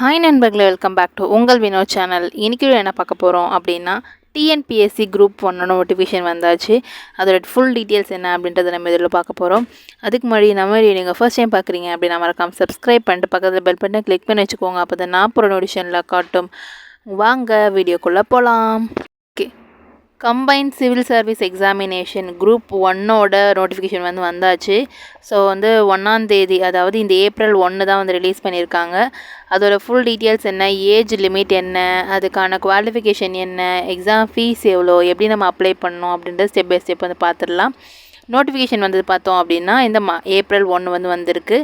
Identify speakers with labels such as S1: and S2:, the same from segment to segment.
S1: Hi நண்பர்களே welcome back to உங்கள் Vinod channel இன்றைக்கி என்ன பார்க்க போகிறோம் அப்படின்னா டிஎன்பிஎஸ்சி குரூப் ஒன்னோட நோட்டிஃபிகேஷன் வந்தாச்சு. அதோட ஃபுல் டீட்டெயில்ஸ் என்ன அப்படின்றத நம்ம இதில் பார்க்க போகிறோம் அதுக்கு முன்னாடி நம்ம நீங்கள் ஃபர்ஸ்ட் டைம் பார்க்குறீங்க அப்படின்னா மறக்காமல் சப்ஸ்கிரைப் பண்ணிட்டு பக்கத்தில் பெல் பட்டனை கிளிக் பண்ணி வச்சுக்கோங்க. அப்போ தான் நான் போகிற நோட்டிஃபிகேஷனில் காட்டும். வாங்க வீடியோக்குள்ளே போகலாம் combined combine civil service examination group ஒன்னோட நோட்டிஃபிகேஷன் வந்து வந்தாச்சு. ஸோ வந்து ஒன்றாந்தேதி அதாவது இந்த ஏப்ரல் ஒன்று தான் வந்து ரிலீஸ் பண்ணியிருக்காங்க. அதோட ஃபுல் டீட்டெயில்ஸ் என்ன ஏஜ் லிமிட் என்ன அதுக்கான குவாலிஃபிகேஷன் என்ன எக்ஸாம் ஃபீஸ் எவ்வளோ எப்படி நம்ம அப்ளை பண்ணணும் அப்படின்ற ஸ்டெப் பை ஸ்டெப் வந்து பார்த்துடலாம். நோட்டிஃபிகேஷன் வந்தது பார்த்தோம் அப்படின்னா இந்த மா ஏப்ரல் ஒன்று வந்து வந்திருக்கு.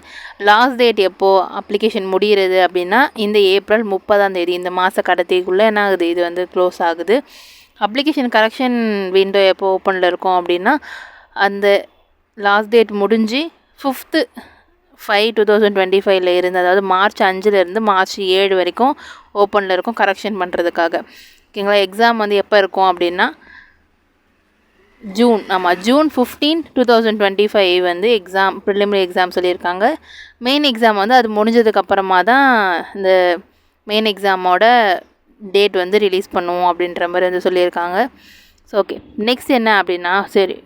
S1: லாஸ்ட் டேட் எப்போது அப்ளிகேஷன் முடிகிறது அப்படின்னா இந்த ஏப்ரல் முப்பதாம் தேதி இந்த மாத கடத்திக்குள்ளே என்ன ஆகுது இது வந்து க்ளோஸ் ஆகுது. அப்ளிகேஷன் கரெக்ஷன் விண்டோ எப்போ ஓப்பனில் இருக்கும் அப்படின்னா அந்த லாஸ்ட் டேட் முடிஞ்சு fifth five two thousand twenty ஃபைவ்ல இருந்து அதாவது மார்ச் அஞ்சுலேருந்து மார்ச் ஏழு வரைக்கும் ஓப்பனில் இருக்கும் கரெக்ஷன் பண்ணுறதுக்காக ஓகேங்களா எக்ஸாம் வந்து எப்போ இருக்கும் அப்படின்னா ஜூன் ஆமாம் June fifteen two thousand twenty five வந்து எக்ஸாம் ப்ரிலிமினரி எக்ஸாம் சொல்லியிருக்காங்க. மெயின் எக்ஸாம் வந்து அது முடிஞ்சதுக்கப்புறமா தான் இந்த மெயின் எக்ஸாமோட டேட் வந்து ரிலீஸ் பண்ணுவோம் அப்படின்ற மாதிரி வந்து சொல்லியிருக்காங்க. ஸோ ஓகே நெக்ஸ்ட் என்ன அப்படின்னா சரி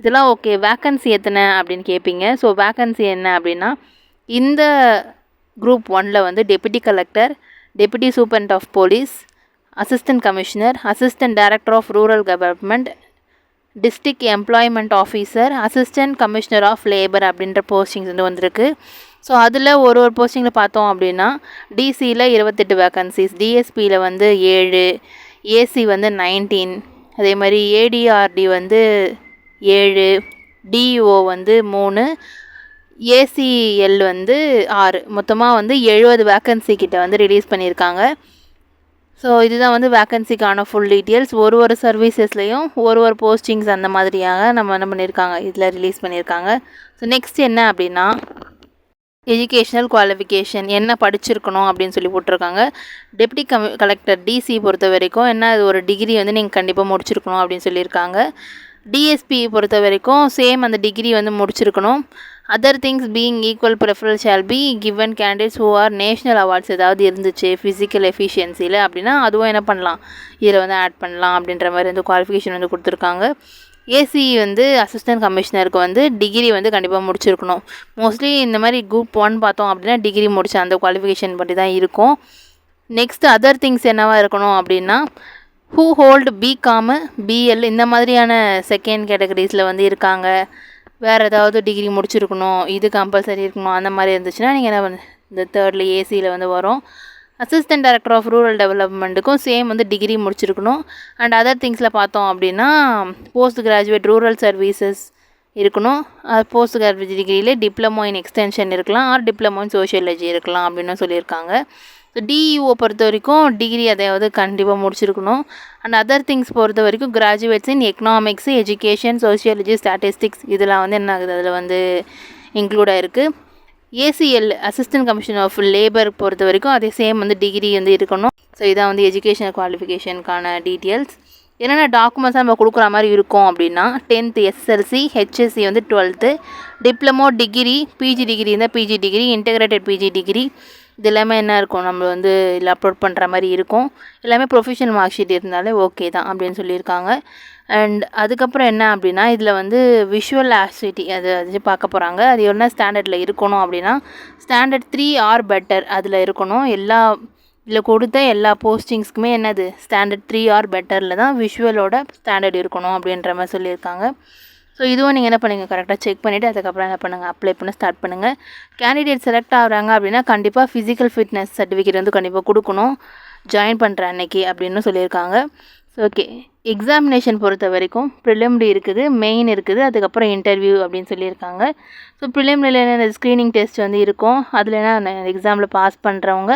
S1: இதெல்லாம் ஓகே வேக்கன்சி எத்தனை அப்படின்னு கேட்பீங்க ஸோ வேக்கன்சி என்ன அப்படின்னா இந்த குரூப் ஒனில் வந்து deputy collector deputy superintendent of police assistant commissioner assistant director of rural government district employment officer assistant commissioner of labour அப்படின்ற போஸ்டிங்ஸ் வந்து வந்திருக்கு. ஸோ அதில் ஒரு ஒரு போஸ்டிங்கில் பார்த்தோம் அப்படின்னா டிசியில் இருபத்தெட்டு வேக்கன்சிஸ் டிஎஸ்பியில் வந்து ஏழு ஏசி வந்து நைன்டீன் அதே மாதிரி ஏடிஆர்டி வந்து ஏழு டிஓ வந்து மூணு ஏசிஎல் வந்து ஆறு. மொத்தமாக வந்து எழுபது வேக்கன்சி கிட்ட வந்து ரிலீஸ் பண்ணியிருக்காங்க. ஸோ இதுதான் வந்து வேக்கன்சிக்கான ஃபுல் டீட்டெயில்ஸ் ஒரு ஒரு சர்வீசஸ்லேயும் ஒரு ஒரு போஸ்டிங்ஸ் அந்த மாதிரியாக நம்ம என்ன பண்ணியிருக்காங்க? இதில் ரிலீஸ் பண்ணியிருக்காங்க. ஸோ நெக்ஸ்ட் என்ன அப்படின்னா எஜுகேஷ்னல் குவாலிஃபிகேஷன் என்ன படிச்சிருக்கணும் அப்படின்னு சொல்லி போட்டிருக்காங்க. டெப்டி கமி கலெக்டர் டிசி பொறுத்த வரைக்கும் என்ன அது ஒரு டிகிரி வந்து நீங்கள் கண்டிப்பாக முடிச்சிருக்கணும் அப்படின்னு சொல்லியிருக்காங்க. டிஎஸ்பி பொறுத்த வரைக்கும் சேம் அந்த டிகிரி வந்து முடிச்சிருக்கணும். Other things being equal preferral shall be given candidates who are national awards ஏதாவது இருந்துச்சு ஃபிசிக்கல் எஃபிஷியன்சியில் அப்படின்னா அதுவும் என்ன பண்ணலாம். இதில் வந்து ஆட் பண்ணலாம் அப்படின்ற மாதிரி வந்து குவாலிஃபிகேஷன் வந்து கொடுத்துருக்காங்க. ஏசி வந்து அசிஸ்டன்ட் கமிஷனருக்கு வந்து டிகிரி வந்து கண்டிப்பாக முடிச்சிருக்கணும். மோஸ்ட்லி இந்த மாதிரி குரூப் ஒன் பார்த்தோம் அப்படின்னா டிகிரி முடிச்ச அந்த குவாலிஃபிகேஷன் பற்றி தான் இருக்கும். நெக்ஸ்ட் அதர் திங்ஸ் என்னவாக இருக்கணும் அப்படின்னா ஹூ ஹோல்டு பிகாமு பிஎல் இந்த மாதிரியான செகண்ட் கேட்டகரிஸில் வந்து இருக்காங்க. வேறு ஏதாவது டிகிரி முடிச்சிருக்கணும் இது கம்பல்சரி இருக்கணும் அந்த மாதிரி இருந்துச்சுன்னா நீங்கள் என்ன இந்த தேர்டில் ஏசியில் வந்து வரும். அசிஸ்டன்ட் டைரக்டர் ஆஃப் ரூரல் டெவலப்மெண்ட்டுக்கும் சேம் வந்து டிகிரி முடிச்சிருக்கணும். அண்ட் அதர் திங்ஸில் பார்த்தோம் அப்படின்னா போஸ்ட் கிராஜுவேட் ரூரல் சர்வீசஸ் இருக்கணும். போஸ்ட் கிராஜுவேட் டிகிரியிலே டிப்ளமோ இன் எக்ஸ்டென்ஷன் இருக்கலாம் ஆர் டிப்ளமோ இன் சோஷியாலஜி இருக்கலாம் அப்படின்னு சொல்லியிருக்காங்க. ஸோ டிஇஓ பொறுத்த வரைக்கும் டிகிரி அதையாவது கண்டிப்பாக முடிச்சிருக்கணும். அண்ட் அதர் திங்ஸ் பொறுத்த வரைக்கும் graduates in economics education sociology statistics இதெல்லாம் வந்து என்ன ஆகுது? அதில் வந்து இன்க்ளூட் ஆகிருக்கு ACL assistant commission of labour பொறுத்த வரைக்கும் அதே சேம் வந்து டிகிரி வந்து இருக்கணும். ஸோ இதான் வந்து எஜுகேஷன் குவாலிஃபிகேஷனுக்கான டீட்டெயில்ஸ் என்னென்ன டாக்குமெண்ட்ஸ் நம்ம கொடுக்குற மாதிரி இருக்கும் அப்படின்னா டென்த்து எஸ்எல்சி ஹெச்எஸ்சி வந்து twelfth diploma degree PG degree இருந்தால் PG degree integrated PG degree இது எல்லாமே என்ன இருக்கும்? நம்ம வந்து இதில் அப்லோட் பண்ணுற மாதிரி இருக்கும். எல்லாமே ப்ரொஃபஷனல் மார்க் ஷீட் இருந்தாலே ஓகே தான் அப்படின்னு சொல்லியிருக்காங்க. அண்ட் அதுக்கப்புறம் என்ன அப்படின்னா இதில் வந்து விஷுவல் ஆக்டிவிட்டி அது அது பார்க்க போகிறாங்க அது என்ன ஸ்டாண்டர்டில் இருக்கணும் அப்படின்னா ஸ்டாண்டர்ட் த்ரீ ஆர் பெட்டர் அதில் இருக்கணும். எல்லா இதில் கொடுத்த எல்லா போஸ்டிங்ஸ்க்குமே என்னது? ஸ்டாண்டர்ட் த்ரீ ஆர் பெட்டரில் தான் விஷுவலோட ஸ்டாண்டர்ட் இருக்கணும் அப்படின்ற மாதிரி சொல்லியிருக்காங்க. ஸோ இதுவும் நீங்கள் என்ன பண்ணுங்கள் கரெக்டாக செக் பண்ணிவிட்டு அதுக்கப்புறம் என்ன பண்ணுங்கள் அப்ளை பண்ண ஸ்டார்ட் பண்ணுங்கள் கேண்டிடேட் செலக்ட் ஆகிறாங்க அப்படின்னா கண்டிப்பாக ஃபிசிக்கல் ஃபிட்னஸ் சர்டிஃபிகேட் வந்து கண்டிப்பாக கொடுக்கணும். ஜாயின் பண்ணுற அன்னைக்கு அப்படின்னு சொல்லியிருக்காங்க. ஸோ ஓகே எக்ஸாமினேஷன் பொறுத்த வரைக்கும் ப்ரிலிமினரி இருக்குது மெயின் இருக்குது அதுக்கப்புறம் இன்டர்வியூ அப்படின்னு சொல்லியிருக்காங்க. ஸோ ப்ரிலிமினரியில் ஸ்க்ரீனிங் டெஸ்ட் வந்து இருக்கும். அதில் என்ன எக்ஸாமில் பாஸ் பண்ணுறவங்க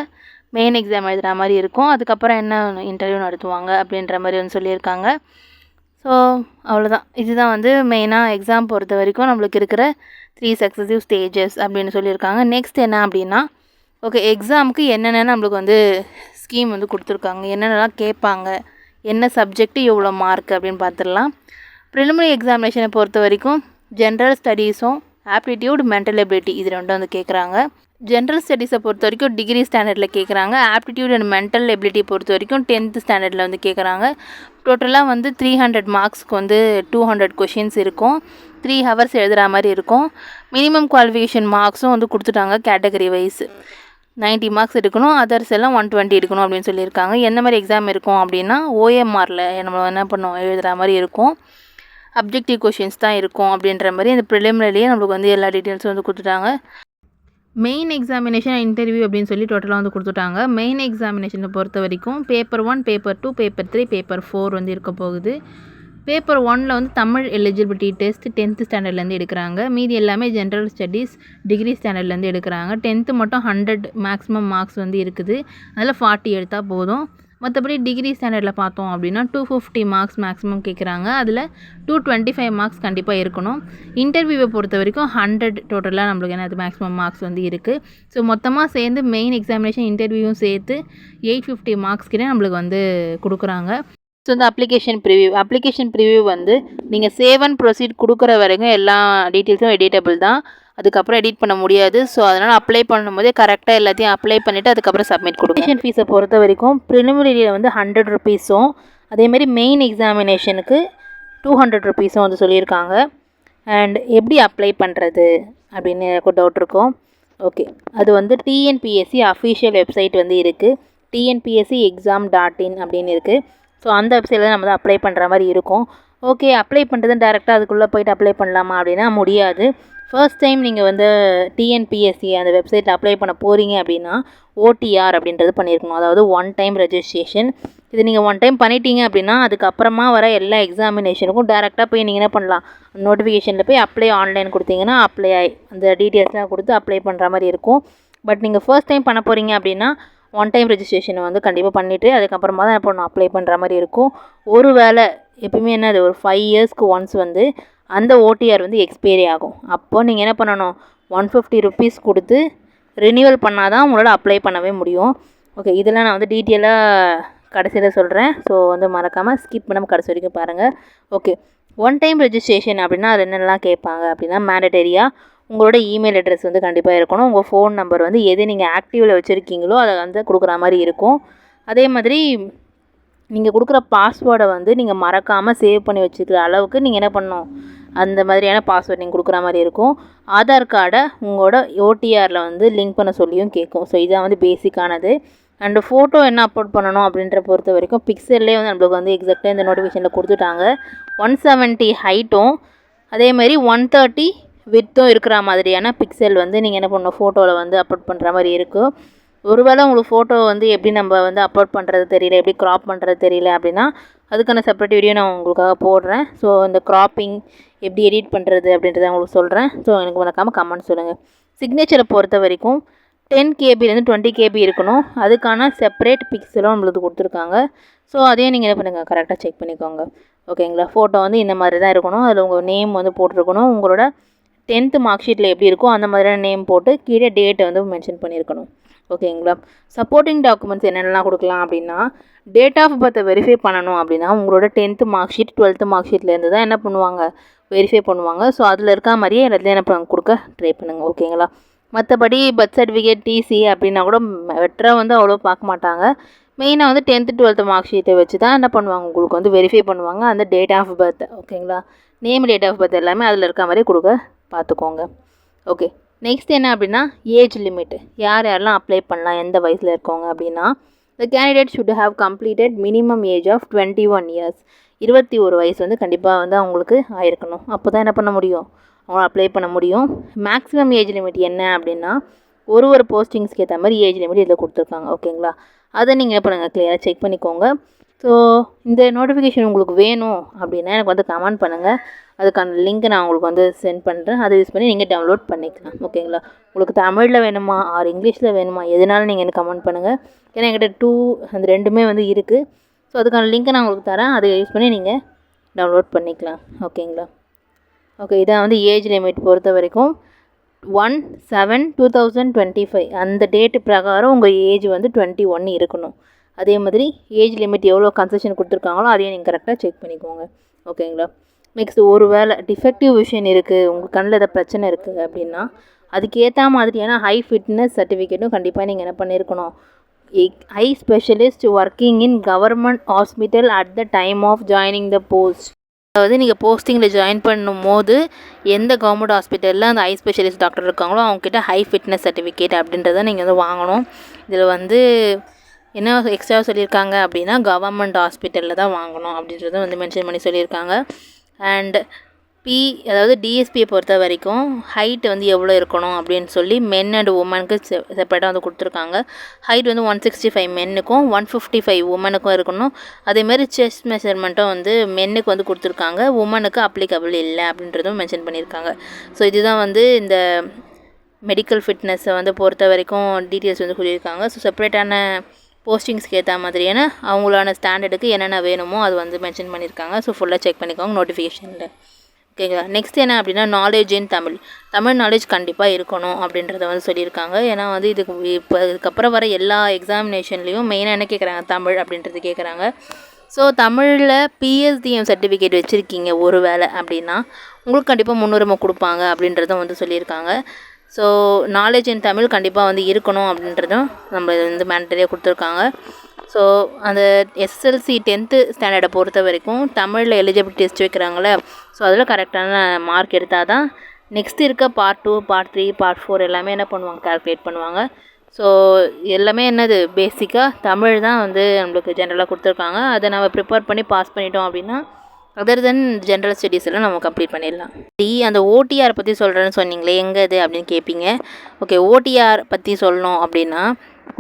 S1: மெயின் எக்ஸாம் எழுதுகிற மாதிரி இருக்கும். அதுக்கப்புறம் என்ன இன்டர்வியூ நடத்துவாங்க அப்படின்ற மாதிரி வந்து சொல்லியிருக்காங்க. ஸோ அவ்வளோதான் இதுதான் வந்து மெயினாக எக்ஸாம் பொறுத்த வரைக்கும் நம்மளுக்கு இருக்கிற த்ரீ சக்ஸஸிவ் ஸ்டேஜஸ் அப்படின்னு சொல்லியிருக்காங்க. நெக்ஸ்ட் என்ன அப்படின்னா ஓகே எக்ஸாமுக்கு என்னென்ன நம்மளுக்கு வந்து ஸ்கீம் வந்து கொடுத்துருக்காங்க? என்னென்னலாம் கேட்பாங்க? என்ன சப்ஜெக்ட்டு எவ்வளோ மார்க் அப்படின்னு பார்த்துடலாம். ப்ரிலிமினரி எக்ஸாமினேஷனை பொறுத்த வரைக்கும் ஜென்ரல் ஸ்டடீஸும் ஆப்டிடியூட் மென்டல் எபிலிட்டி இது ரெண்டும் வந்து கேட்குறாங்க ஜென்ரல் ஸ்டடீஸை பொறுத்த வரைக்கும் டிகிரி ஸ்டாண்டர்டில் கேட்குறாங்க ஆப்டிடியூட் அண்ட் மென்டல் எபிலிட்டி பொறுத்த வரைக்கும் டென்த்து ஸ்டாண்டர்டில் வந்து கேட்குறாங்க டோட்டலாக வந்து த்ரீ ஹண்ட்ரட் மார்க்ஸ்க்கு வந்து டூ ஹண்ட்ரட் கொஷின்ஸ் இருக்கும். த்ரீ ஹவர்ஸ் எழுதுகிற மாதிரி இருக்கும். மினிமம் குவாலிஃபிகேஷன் மார்க்ஸும் வந்து கொடுத்துட்டாங்க கேட்டகரி வைஸ் 90 மார்க்ஸ் எடுக்கணும் அதர்ஸ் எல்லாம் ஒன் டுவெண்ட்டி எடுக்கணும் அப்படின்னு சொல்லியிருக்காங்க. என்ன மாதிரி எக்ஸாம் இருக்கும் அப்படின்னா ஓஎம்ஆரில் நம்ம என்ன பண்ணோம் எழுதுகிற மாதிரி இருக்கும். அப்ஜெக்டிவ் கொஷின்ஸ் தான் இருக்கும் அப்படின்ற மாதிரி இந்த ப்ரிலிமினரிலேயே நம்மளுக்கு வந்து எல்லா டீட்டெயில்ஸும் வந்து கொடுத்துட்டாங்க. மெயின் எக்ஸாமினேஷன் இன்டர்வியூ அப்படின்னு சொல்லி டோட்டலாக வந்து கொடுத்துட்டாங்க. மெயின் எக்ஸாமினேஷனை பொறுத்த வரைக்கும் paper one paper two paper three paper four வந்து இருக்க போகுது. பேப்பர் ஒனில் வந்து தமிழ் எலிஜிபிலிட்டி டெஸ்ட் டென்த்து ஸ்டாண்டர்ட்லேருந்து எடுக்கிறாங்க. மீதி எல்லாமே ஜென்ரல் ஸ்டடீஸ் டிகிரி ஸ்டாண்டர்ட்லேருந்து எடுக்கிறாங்க. டென்த்து மட்டும் ஹண்ட்ரட் மேக்ஸிமம் மார்க்ஸ் வந்து இருக்குது. அதில் ஃபார்ட்டி எடுத்தால் போதும். மற்றபடி டிகிரி ஸ்டாண்டர்டில் பார்த்தோம் அப்படின்னா டூ ஃபிஃப்டி மார்க்ஸ் மேக்ஸிமம் கேட்குறாங்க அதில் டூ டுவெண்ட்டி ஃபைவ் மார்க்ஸ் கண்டிப்பாக இருக்கணும் இன்டர்வியூவை பொறுத்த வரைக்கும் ஹண்ட்ரட் டோட்டலாக நம்மளுக்கு என்ன மேக்ஸிமம் மார்க்ஸ் வந்து இருக்குது ஸோ மொத்தமாக சேர்ந்து மெயின் எக்ஸாமினேஷன் இன்டர்வியூவும் சேர்த்து எயிட் ஃபிஃப்டி மார்க்ஸ் நம்மளுக்கு வந்து கொடுக்குறாங்க. ஸோ இந்த அப்ளிகேஷன் ப்ரிவியூ அப்ளிகேஷன் ப்ரிவியூ வந்து நீங்கள் சேவ் அண்ட் ப்ரொசீட் கொடுக்குற வரைக்கும் எல்லா டீட்டெயில்ஸும் எடிட்டபிள் தான். அதுக்கப்புறம் எடிட் பண்ண முடியாது. ஸோ அதனால் அப்ளை பண்ணும்போதே கரெக்டாக எல்லாத்தையும் அப்ளை பண்ணிவிட்டு அதுக்கப்புறம் சப்மிட் கொடுக்கும் ஃபீஸை பொறுத்த வரைக்கும் ப்ரிலிமினரியில் வந்து ஹண்ட்ரட் ருபீஸும் அதேமாதிரி மெயின் எக்ஸாமினேஷனுக்கு டூ ஹண்ட்ரட் ருபீஸும் வந்து சொல்லியிருக்காங்க. அண்ட் எப்படி அப்ளை பண்ணுறது அப்படின்னு எனக்கு டவுட் இருக்கும். ஓகே அது வந்து டிஎன்பிஎஸ்சி அஃபிஷியல் வெப்சைட் வந்து இருக்குது டிஎன்பிஎஸ்சி எக்ஸாம் டாட் இன் அப்படின்னு இருக்குது ஸோ அந்த வெப்சைட்டில் நம்ம தான் அப்ளை பண்ணுற மாதிரி இருக்கும். ஓகே அப்ளை பண்ணுறது டேரெக்டாக அதுக்குள்ளே போயிட்டு அப்ளை பண்ணலாமா அப்படின்னா முடியாது. ஃபர்ஸ்ட் டைம் நீங்கள் வந்து டிஎன்பிஎஸ்சி அந்த வெப்சைட்டில் அப்ளை பண்ண போகிறீங்க அப்படின்னா ஓடிஆர் அப்படின்றது பண்ணியிருக்கணும் அதாவது ஒன் டைம் ரெஜிஸ்ட்ரேஷன் இது நீங்கள் ஒன் டைம் பண்ணிட்டீங்க அப்படின்னா அதுக்கப்புறமா வர எல்லா எக்ஸாமினேஷனுக்கும் டேரெக்டாக போய் நீங்கள் என்ன பண்ணலாம்? நோட்டிஃபிகேஷனில் போய் அப்ளை ஆன்லைன் கொடுத்தீங்கன்னா அப்ளை ஆகி அந்த டீட்டெயில்ஸ்லாம் கொடுத்து அப்ளை பண்ணுற மாதிரி இருக்கும். பட் நீங்கள் ஃபர்ஸ்ட் டைம் பண்ண போகிறீங்க அப்படின்னா ஒன் டைம் ரெஜிஸ்ட்ரேஷனை வந்து கண்டிப்பாக பண்ணிவிட்டு அதுக்கப்புறமா தான் இப்போ நான் அப்ளை பண்ணுற மாதிரி இருக்கும். ஒரு வேளை எப்பவுமே என்னது ஒரு ஃபைவ் இயர்ஸ்க்கு ஒன்ஸ் வந்து அந்த ஓடிஆர் வந்து எக்ஸ்பைரி ஆகும். அப்போது நீங்கள் என்ன பண்ணணும்? ஒன் ஃபிஃப்டி ருபீஸ் கொடுத்து ரினியூவல் பண்ணால் தான் உங்களால் அப்ளை பண்ணவே முடியும். ஓகே இதெல்லாம் நான் வந்து டீட்டெயிலாக கடைசியில் சொல்கிறேன் ஸோ வந்து மறக்காமல் ஸ்கிப் பண்ணாமல் கடைசி வரைக்கும் பாருங்கள் ஓகே ஒன் டைம் ரெஜிஸ்ட்ரேஷன் அப்படின்னா அது என்னெல்லாம் கேட்பாங்க அப்படின்னா மேண்டடரியாக உங்களோட இமெயில் அட்ரஸ் வந்து கண்டிப்பாக இருக்கணும். உங்கள் ஃபோன் நம்பர் வந்து எது நீங்கள் ஆக்டிவில் வச்சுருக்கீங்களோ அதை வந்து கொடுக்குற மாதிரி இருக்கும். அதே மாதிரி நீங்கள் கொடுக்குற பாஸ்வேர்டை வந்து நீங்கள் மறக்காமல் சேவ் பண்ணி வச்சுக்கிற அளவுக்கு நீங்கள் என்ன பண்ணணும்? அந்த மாதிரியான பாஸ்வேர்ட் நீங்கள் கொடுக்குற மாதிரி இருக்கும். ஆதார் கார்டை உங்களோட ஓடிஆரில் வந்து லிங்க் பண்ண சொல்லியும் கேட்கும். ஸோ இதான் வந்து பேசிக்கானது அண்டு ஃபோட்டோ என்ன அப்லோட் பண்ணணும் அப்படின்ற பொறுத்த வரைக்கும் பிக்சல்லே வந்து நம்மளுக்கு வந்து எக்ஸாக்டாக இந்த நோட்டிஃபிகேஷனில் கொடுத்துட்டாங்க. ஒன் செவன்ட்டி ஹைட்டும் அதே மாதிரி ஒன் தேர்ட்டி வித்தும் இருக்கிற மாதிரியான பிக்சல் வந்து நீங்கள் என்ன பண்ணணும் ஃபோட்டோவில் வந்து அப்லோட் பண்ணுற மாதிரி இருக்கும் ஒருவேளை உங்களுக்கு ஃபோட்டோ வந்து எப்படி நம்ம வந்து அப்லோட் பண்ணுறது தெரியல எப்படி க்ராப் பண்ணுறது தெரியல அப்படின்னா அதுக்கான செப்பரேட் வீடியோ நான் உங்களுக்காக போடுறேன். ஸோ இந்த க்ராப்பிங் எப்படி எடிட் பண்ணுறது அப்படின்றத உங்களுக்கு சொல்கிறேன் ஸோ எனக்கு மறக்காமல் கமெண்ட் சொல்லுங்கள் சிக்னேச்சரை பொறுத்த வரைக்கும் டென் கேபிலேருந்து டுவெண்ட்டி கேபி இருக்கணும். அதுக்கான செப்பரேட் பிக்சலும் நம்மளுக்கு கொடுத்துருக்காங்க. ஸோ அதையும் நீங்கள் என்ன பண்ணுங்கள் கரெக்டாக செக் பண்ணிக்கோங்க. ஓகேங்களா ஃபோட்டோ வந்து இந்த மாதிரி தான் இருக்கணும். அதில் உங்கள் நேம் வந்து போட்டிருக்கணும். உங்களோட டென்த்து மார்க் ஷீட்டில் எப்படி இருக்கோ அந்த மாதிரியான நேம் போட்டு கீழே டேட்டை வந்து மென்ஷன் பண்ணியிருக்கணும். ஓகேங்களா? சப்போர்ட்டிங் டாக்குமெண்ட்ஸ் என்னென்னலாம் கொடுக்கலாம் அப்படின்னா டேட் ஆஃப் பர்த்தை வெரிஃபை பண்ணணும் அப்படின்னா உங்களோட tenth mark sheet twelfth mark ஷீட்லேருந்து தான் என்ன பண்ணுவாங்க? வெரிஃபை பண்ணுவாங்க. ஸோ அதில் இருக்க மாதிரியே எல்லாத்துலேயும் என்ன பண்ண கொடுக்க ட்ரை பண்ணுங்கள் ஓகேங்களா? மற்றபடி பர்த் சர்டிஃபிகேட் டிசி அப்படின்னா கூட வெட்டரை வந்து அவ்வளோ பார்க்க மாட்டாங்க. மெயினாக வந்து டென்த்து டுவெல்த்து மார்க் ஷீட்டை வச்சு தான் என்ன பண்ணுவாங்க? உங்களுக்கு வந்து வெரிஃபை பண்ணுவாங்க அந்த டேட் ஆஃப் பர்த் ஓகேங்களா? நேம் டேட் ஆஃப் பர்த் எல்லாமே அதில் இருக்க மாதிரி கொடுக்க பார்த்துக்கோங்க. ஓகே நெக்ஸ்ட் என்ன அப்படின்னா ஏஜ் லிமிட் யார் யாரெல்லாம் அப்ளை பண்ணலாம் எந்த வயசில் இருக்கவங்க அப்படின்னா the candidate should have completed minimum age of twenty one years இருபத்தி ஒரு வயசு வந்து கண்டிப்பாக வந்து அவங்களுக்கு ஆயிருக்கணும். அப்போ தான் என்ன பண்ண முடியும்? அவங்க அப்ளை பண்ண முடியும். மேக்ஸிமம் ஏஜ் லிமிட் என்ன அப்படின்னா ஒரு ஒரு போஸ்டிங்ஸ்க்கு ஏற்ற மாதிரி ஏஜ் லிமிட் இதில் கொடுத்துருக்காங்க. ஓகேங்களா அதை நீங்கள் என்ன பண்ணுங்கள் கிளியராக செக் பண்ணிக்கோங்க. ஸோ இந்த நோட்டிஃபிகேஷன் உங்களுக்கு வேணும் அப்படின்னா எனக்கு வந்து கமெண்ட் பண்ணுங்கள் அதுக்கான லிங்க் நான் உங்களுக்கு வந்து சென்ட் பண்ணுறேன் அதை யூஸ் பண்ணி நீங்கள் டவுன்லோட் பண்ணிக்கலாம். ஓகேங்களா உங்களுக்கு தமிழில் வேணுமா ஆர் இங்கிலீஷில் வேணுமா? எதுனாலும் நீங்கள் எனக்கு கமெண்ட் பண்ணுங்கள் ஏன்னா என்கிட்ட டூ அந்த ரெண்டுமே வந்து இருக்குது ஸோ அதுக்கான லிங்க்கை நான் உங்களுக்கு தரேன். அதை யூஸ் பண்ணி நீங்கள் டவுன்லோட் பண்ணிக்கலாம். ஓகேங்களா ஓகே இதான் வந்து ஏஜ் லிமிட் பொறுத்த வரைக்கும். One seven two thousand twenty five அந்த டேட்டு பிரகாரம் உங்கள் ஏஜ் வந்து டுவெண்ட்டி ஒன் இருக்கணும். அதே மாதிரி ஏஜ் லிமிட் எவ்வளோ கன்செஷன் கொடுத்துருக்காங்களோ அதையும் நீங்கள் கரெக்டாக செக் பண்ணிக்கோங்க. ஓகேங்களா நெக்ஸ்ட் ஒரு வேளை டிஃபெக்டிவ் விஷன் இருக்குது உங்கள் கண்ணில் ஏதாவது பிரச்சனை இருக்குது அப்படின்னா அதுக்கேற்ற மாதிரியான ஹை ஃபிட்னஸ் சர்டிஃபிகேட்டும் கண்டிப்பாக நீங்கள் என்ன பண்ணியிருக்கணும் I specialist working in government hospital at the time of joining the post அதாவது நீங்கள் போஸ்டிங்கில் ஜாயின் பண்ணும் போது எந்த கவர்மெண்ட் ஹாஸ்பிட்டலில் அந்த ஐ ஸ்பெஷலிஸ்ட் டாக்டர் இருக்காங்களோ அவங்கக்கிட்ட ஹை ஃபிட்னஸ் சர்டிஃபிகேட் அப்படின்றத நீங்கள் வந்து வாங்கணும். இதில் வந்து என்ன எக்ஸ்ட்ரா சொல்லியிருக்காங்க அப்படின்னா கவர்மெண்ட் ஹாஸ்பிட்டலில் தான் வாங்கணும் அப்படின்றத வந்து மென்ஷன் பண்ணி சொல்லியிருக்காங்க. அண்ட் பி அதாவது டிஎஸ்பியை பொறுத்த வரைக்கும் ஹைட் வந்து எவ்வளோ இருக்கணும் அப்படின்னு சொல்லி மென் அண்ட் உமனுக்கு செ செப்பரேட்டாக வந்து கொடுத்துருக்காங்க. ஹைட் வந்து ஒன் சிக்ஸ்டி ஃபைவ் மென்னுக்கும் ஒன் ஃபிஃப்டி ஃபைவ் உமனுக்கும் இருக்கணும். அதேமாதிரி செஸ்ட் மெஷர்மெண்ட்டும் வந்து மென்னுக்கு வந்து கொடுத்துருக்காங்க. உமனுக்கு அப்ளிகபிள் இல்லை அப்படின்றதும் மென்ஷன் பண்ணியிருக்காங்க. ஸோ இதுதான் வந்து இந்த மெடிக்கல் ஃபிட்னஸை வந்து பொறுத்த வரைக்கும் டீட்டெயில்ஸ் வந்து சொல்லியிருக்காங்க. ஸோ செப்பரேட்டான போஸ்டிங்ஸ்க்கு ஏற்ற மாதிரியான அவங்களான ஸ்டாண்டர்டுக்கு என்னென்ன வேணுமோ அது வந்து மென்ஷன் பண்ணியிருக்காங்க. ஸோ ஃபுல்லாக செக் பண்ணிக்கோங்க நோட்டிஃபிகேஷனில் ஓகேங்களா? நெக்ஸ்ட் என்ன அப்படின்னா knowledge in Tamil Tamil knowledge கண்டிப்பாக இருக்கணும் அப்படின்றத வந்து சொல்லியிருக்காங்க. ஏன்னா வந்து இதுக்கு இப்போ இதுக்கப்புறம் வர எல்லா எக்ஸாமினேஷன்லேயும் மெயினாக என்ன கேட்குறாங்க தமிழ் அப்படின்றது கேட்குறாங்க ஸோ தமிழில் பிஎஸ்டிஎம் சர்டிஃபிகேட் வச்சுருக்கீங்க ஒரு வேளை அப்படின்னா உங்களுக்கு கண்டிப்பாக முன்னுரிமை கொடுப்பாங்க அப்படின்றதும் வந்து சொல்லியிருக்காங்க. ஸோ நாலேஜ் இன் தமிழ் கண்டிப்பாக வந்து இருக்கணும் அப்படின்றதும் நம்ம இது வந்து மேண்டரியாக கொடுத்துருக்காங்க. ஸோ அந்த எஸ்எல்சி டென்த்து ஸ்டாண்டர்டை பொறுத்த வரைக்கும் தமிழில் எலிஜிபிலிட்டி டெஸ்ட் வைக்கிறாங்களே ஸோ அதில் கரெக்டான மார்க் எடுத்தால் தான் நெக்ஸ்ட் இருக்க part two part three part four எல்லாமே என்ன பண்ணுவாங்க? கால்குலேட் பண்ணுவாங்க. ஸோ எல்லாமே என்னது? பேசிக்காக தமிழ் தான் வந்து நம்மளுக்கு ஜென்ரலாக கொடுத்துருக்காங்க. அதை நம்ம ப்ரிப்பேர் பண்ணி பாஸ் பண்ணிட்டோம் அப்படின்னா அதர் தென் ஜென்ரல் ஸ்டடீஸ் எல்லாம் நம்ம கம்ப்ளீட் பண்ணிடலாம். டி அந்த ஓடிஆர் பற்றி சொல்கிறேன்னு சொன்னீங்களே எங்கே இது அப்படின்னு கேட்பீங்க ஓகே ஓடிஆர் பற்றி சொல்லணும் அப்படின்னா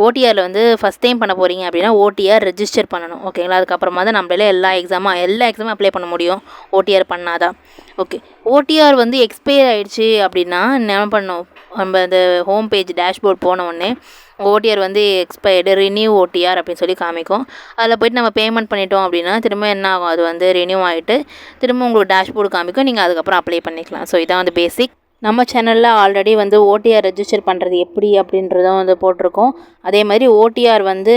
S1: ஓடிஆரில் வந்து ஃபஸ்ட் டைம் பண்ண போகிறீங்க அப்படின்னா ஓடிஆர் ரெஜிஸ்டர் பண்ணணும். ஓகேங்களா அதுக்கப்புறமா தான் நம்மளால எல்லா எக்ஸாமும் எல்லா எக்ஸாமும் அப்ளை பண்ண முடியும். ஓடிஆர் பண்ணாதான். ஓகே ஓடிஆர் வந்து எக்ஸ்பயர் ஆகிடுச்சு அப்படின்னா என்ன பண்ணணும்? நம்ம அந்த ஹோம் பேஜ் டேஷ்போர்ட் போன உடனே ஓடிஆர் வந்து எக்ஸ்பயர்டு ரினியூ ஓடிஆர் அப்படின்னு சொல்லி காமிக்கும். அதில் போய்ட்டு நம்ம பேமெண்ட் பண்ணிட்டோம் அப்படின்னா திரும்ப என்ன ஆகும்? அது வந்து ரினியூ ஆகிட்டு திரும்ப உங்களுக்கு டேஷ்போர்டு காமிக்கும். நீங்கள் அதுக்கப்புறம் அப்ளை பண்ணிக்கலாம். ஸோ இதான் வந்து பேசிக் நம்ம சேனலில் ஆல்ரெடி வந்து ஓடிஆர் ரெஜிஸ்டர் பண்ணுறது எப்படி அப்படின்றதும் வந்து போட்டிருக்கோம். அதே மாதிரி ஓடிஆர் வந்து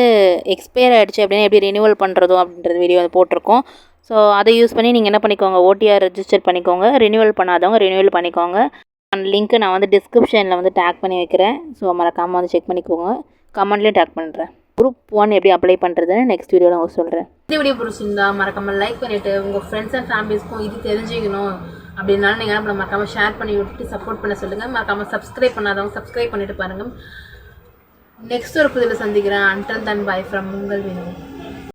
S1: எக்ஸ்பயர் ஆகிடுச்சு அப்படின்னா எப்படி ரினியூவல் பண்ணுறதும் அப்படின்றது வீடியோ வந்து போட்டிருக்கோம். ஸோ அதை யூஸ் பண்ணி நீங்கள் என்ன பண்ணிக்கோங்க? ஓடிஆர் ரெஜிஸ்டர் பண்ணிக்கோங்க. ரினியூவல் பண்ணாதவங்க ரினியூவல் பண்ணிக்கோங்க. அந்த லிங்க்கை நான் வந்து டிஸ்கிரிப்ஷனில் வந்து டேக் பண்ணி வைக்கிறேன். ஸோ மறக்காமல் வந்து செக் பண்ணிக்கோங்க. கமெண்ட்லேயும் டேக் பண்ணுறேன் குரூப் ஒன் எப்படி அப்ளை பண்ணுறதுன்னு நெக்ஸ்ட் வீடியோவில் உங்களுக்கு சொல்கிறேன்
S2: இந்த வீடியோ பிடிச்சிருந்தா மறக்காம லைக் பண்ணிவிட்டு உங்கள் ஃப்ரெண்ட்ஸ் அண்ட் ஃபேமிலிஸ்க்கும் இது தெரிஞ்சுக்கணும் அப்படின்னாலும் நீங்கள் நம்மளை மறக்காமல் ஷேர் பண்ணி விட்டுட்டு சப்போர்ட் பண்ண சொல்லுங்கள் மறக்காமல் சப்ஸ்கிரைப் பண்ணாதவங்க சப்ஸ்கிரைப் பண்ணிட்டு பாருங்கள் நெக்ஸ்ட் ஒரு புதில் சந்திக்கிறேன். அண்டல் தன் பாய் ஃப்ரம் உங்கள் வினோத்.